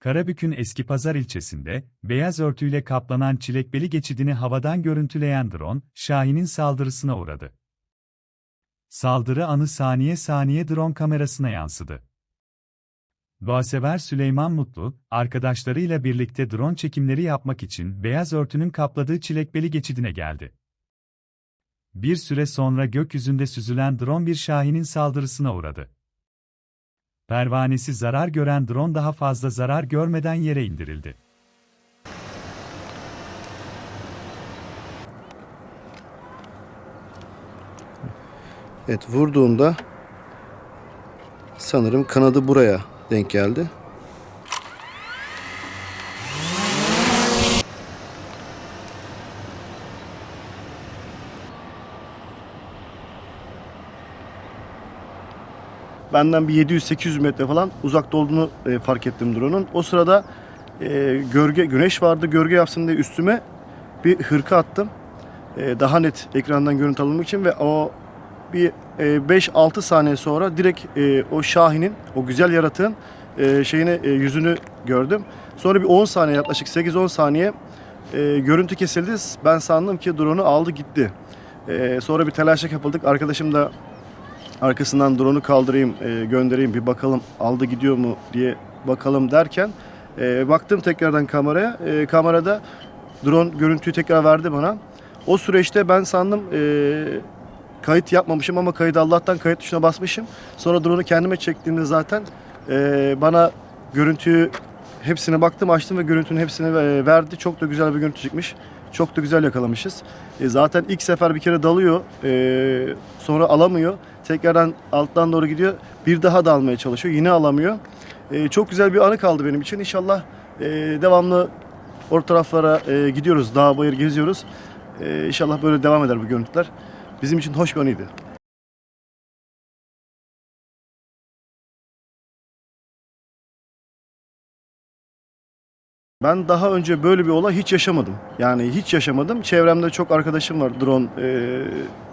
Karabük'ün Eskipazar ilçesinde, beyaz örtüyle kaplanan Çilekbeli geçidini havadan görüntüleyen drone, Şahin'in saldırısına uğradı. Saldırı anı saniye saniye drone kamerasına yansıdı. Doğasever Süleyman Mutlu, arkadaşlarıyla birlikte drone çekimleri yapmak için beyaz örtünün kapladığı Çilekbeli geçidine geldi. Bir süre sonra gökyüzünde süzülen drone bir Şahin'in saldırısına uğradı. Pervanesi zarar gören drone daha fazla zarar görmeden yere indirildi. Evet vurduğumda sanırım kanadı buraya denk geldi. Benden bir 700-800 metre falan uzakta olduğunu e, fark ettim drone'un. O sırada e, gölge güneş vardı. Gölge yapsın diye üstüme bir hırka attım. E, daha net ekrandan görüntü alınmak için ve o bir e, 5-6 saniye sonra direkt e, o Şahin'in, o güzel yaratığın e, şeyini, e, yüzünü gördüm. Sonra bir 10 saniye yaklaşık 8-10 saniye e, görüntü kesildi. Ben sandım ki drone'u aldı gitti. E, sonra bir telaşa kapıldık. Arkadaşım da arkasından drone'u kaldırayım, e, göndereyim bir bakalım aldı gidiyor mu diye bakalım derken e, baktım tekrardan kameraya. E, kamerada drone görüntüyü tekrar verdi bana. O süreçte ben sandım e, kayıt yapmamışım ama kaydı Allah'tan kayıt tuşuna basmışım. Sonra drone'u kendime çektiğimde zaten e, bana görüntüyü hepsine baktım açtım ve görüntünün hepsini e, verdi. Çok da güzel bir görüntü çıkmış. Çok da güzel yakalamışız. E, zaten ilk sefer bir kere dalıyor. e, sonra alamıyor. Tekrardan alttan doğru gidiyor. Bir daha da almaya çalışıyor. Yine alamıyor. E, çok güzel bir anı kaldı benim için. İnşallah e, devamlı o taraflara e, gidiyoruz. Dağ bayır geziyoruz. E, inşallah böyle devam eder bu görüntüler. Bizim için hoş bir anıydı. Ben daha önce böyle bir olay hiç yaşamadım. Yani hiç yaşamadım. Çevremde çok arkadaşım var drone, e,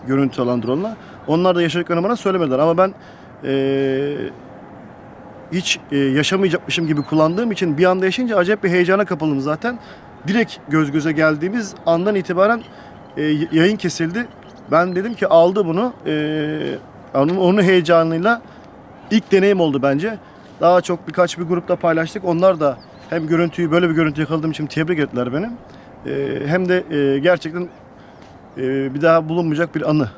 görüntü alan drone'la. Onlar da yaşadıklarını bana söylemediler ama ben e, hiç e, yaşamayacakmışım gibi kullandığım için bir anda yaşayınca acayip bir heyecana kapıldım zaten. Direkt göz göze geldiğimiz andan itibaren e, yayın kesildi. Ben dedim ki aldı bunu. E, onun, onun heyecanıyla ilk deneyim oldu bence. Daha çok birkaç bir grupta paylaştık. Onlar da hem görüntüyü böyle bir görüntü yakaladığım için tebrik ettiler beni. E, hem de e, gerçekten e, bir daha bulunmayacak bir anı